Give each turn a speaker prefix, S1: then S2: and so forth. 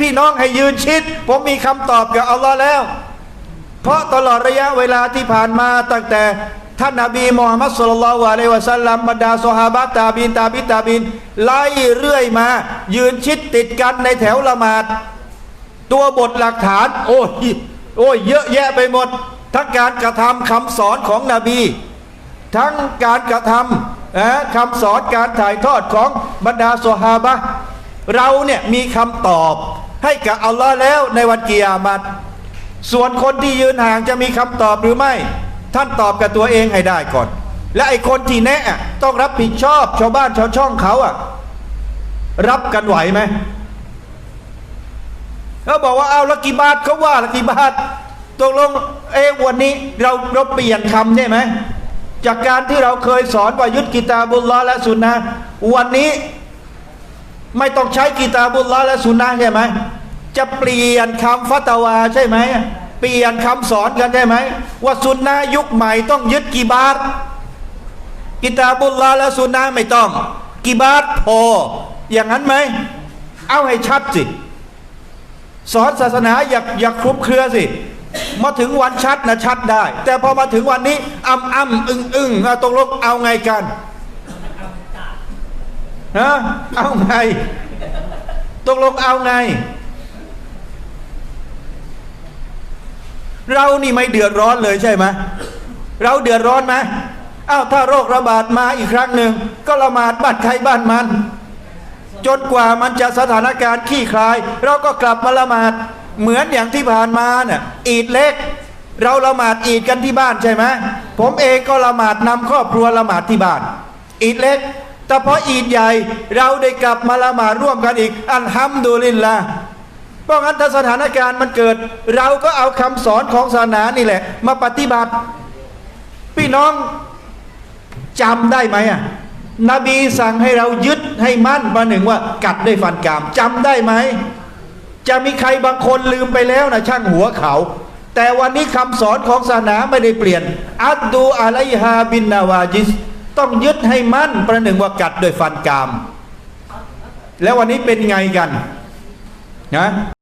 S1: พี่น้องให้ยืนชิด ผมมีคำตอบกับอัลลอฮ์แล้ว เพราะตลอดระยะเวลาที่ผ่านมาตั้งแต่ท่านนบีมูฮัมมัดสุลลัลลอฮุอะลัยฮิวะสัลลัมบรรดาซอฮาบะตาบินตาบิตาบิน ไล่เรื่อยมา ยืนชิดติดกันในแถวละหมาด ตัวบทหลักฐาน โอ้ยโอ้ยเยอะแยะไปหมด ทั้งการกระทำคำสอนของนบี ทั้งการกระทำนะคำสอนการถ่ายทอดของบรรดาสหาบะเราเนี่ยมีคำตอบ ให้กับอัลลอฮ์แล้วในวันกิยามัตส่วนคนที่ยืนห่างจะมีคำตอบหรือไม่ ท่านตอบกับตัวเองให้ได้ก่อน และไอ้คนที่แนะต้องรับผิดชอบชาวบ้านชาวช่องเขาอะรับกันไหวไหมเขาบอกว่าเอาละกี่บาทเขาว่าละกี่บาทตกลงเอวันนี้เราเราเปลี่ยนคำใช่ไหมจากการที่เราเคยสอนว่ายึดกิตาบุลลอและสุนนะวันนี้ไม่ต้องใช้กิตาบุลลอและสุนนะใช่ไหม จะเปลี่ยนคำฟัตวาใช่ไหมเปลี่ยนคำสอนกันใช่ไหมว่าสุนนะยุคใหม่ต้องยึดกี่บาทกิตาบุลลอฮ์และสุนนะไม่ต้องกี่บาทพออย่างนั้นไหมเอาให้ชัดสิสอนศาสนาอย่าอย่าคลุมเครือสิ มาถึงวันชัดนะชัดได้ แต่พอมาถึงวันนี้อ้ำอ้ำอึ้งอึ้งอะตกลงเอาไงกันฮะเอาไงตกลงเอาไง เรานี่ไม่เดือดร้อนเลยใช่ไหมเราเดือดร้อนไหมอ้าวถ้าโรคระบาดมาอีกครั้งหนึ่งก็ละหมาดบ้านใครบ้านมัน จนกว่ามันจะสถานการณ์ขี้คลาย เราก็กลับมาละหมาดเหมือนอย่างที่ผ่านมาน่ะอีดเล็ก เราละหมาดอีดกันที่บ้านใช่ไหมผมเองก็ละหมาดนำครอบครัวละหมาดที่บ้าน อีดเล็ก แต่พออีดใหญ่เราได้กลับมาละหมาดร่วมกันอีก อัลฮัมดุลิลละ เพราะงั้นถ้าสถานการณ์มันเกิด เราก็เอาคำสอนของศาสนานี่แหละ มาปฏิบัติ พี่น้องจำได้ไหมอะนบีสั่งให้เรายึดให้มั่นประหนึ่งว่า กัดด้วยฟันกรามจำได้ไหมจะมีใครบางคนลืมไปแล้วนะช่างหัวเขา แต่วันนี้คำสอนของศาสนาไม่ได้เปลี่ยน อัดดูอะลัยฮาบินนาวาจิส ต้องยึดให้มั่นประหนึ่งว่ากัดด้วยฟันกราม แล้ววันนี้เป็นไงกัน นะ